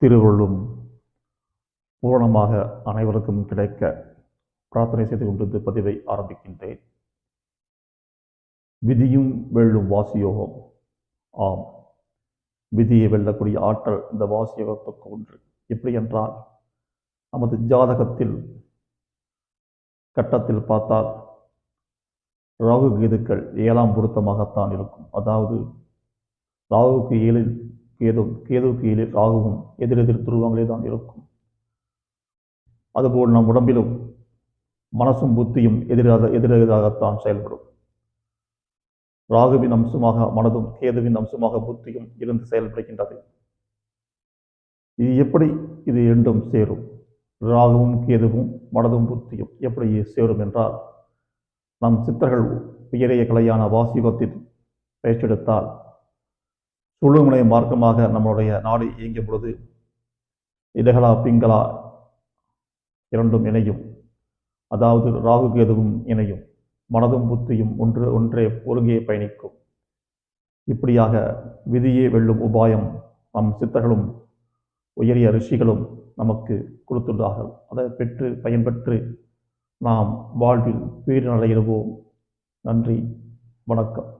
திருவள்ளும் பூரணமாக அனைவருக்கும் கிடைக்க பிரார்த்தனை செய்து கொண்டு பதிவை ஆரம்பிக்கின்றேன். விதியும் வெல்லும் வாசியோகம். ஆம். விதியை வெல்லக்கூடிய ஆற்றல் இந்த வாசியோகத்துக்கு ஒன்று எப்படி என்றால் நமது ஜாதகத்தில் கட்டத்தில் பார்த்தால் ராகு கீதுக்கள் ஏழாம் பொருத்தமாகத்தான் இருக்கும். அதாவது ராகுவுக்கு ஏழில் கேது கேதுவுக்கு ஏழில் ராகுவும் எதிரெதிர் துருவங்களே தான் இருக்கும். அதுபோல் நம் உடம்பிலும் மனசும் புத்தியும் எதிராக எதிரெதிராகத்தான் செயல்படும். ராகுவின் அம்சமாக மனதும் கேதுவின் அம்சமாக புத்தியும் இருந்து செயல்படுகின்றது. இது எப்படி இது இரண்டும் சேரும்? ராகுவும் கேதுவும் மனதும் புத்தியும் எப்படி சேரும் என்றால் நம் சித்தர்கள் உயரிய கலையான வாசியுகத்தில் பயிற்சியெடுத்தால் சுழுமுனை மார்க்கமாக நம்மளுடைய நாடு இயங்கிய பொழுது இடகலா பிங்களா இரண்டும் இணையும். அதாவது ராகு கேதுவும் இணையும். மனதும் புத்தியும் ஒன்று ஒன்றே ஒருங்கே பயணிக்கும். இப்படியாக விதியே வெல்லும் உபாயம் நம் சித்தர்களும் உயரிய ரிஷிகளும் நமக்கு கொடுத்துள்ளார்கள் அதை பெற்று பயன்பெற்று நாம் வாழ்வில் பேரினடைகிறவோம் நன்றி வணக்கம்.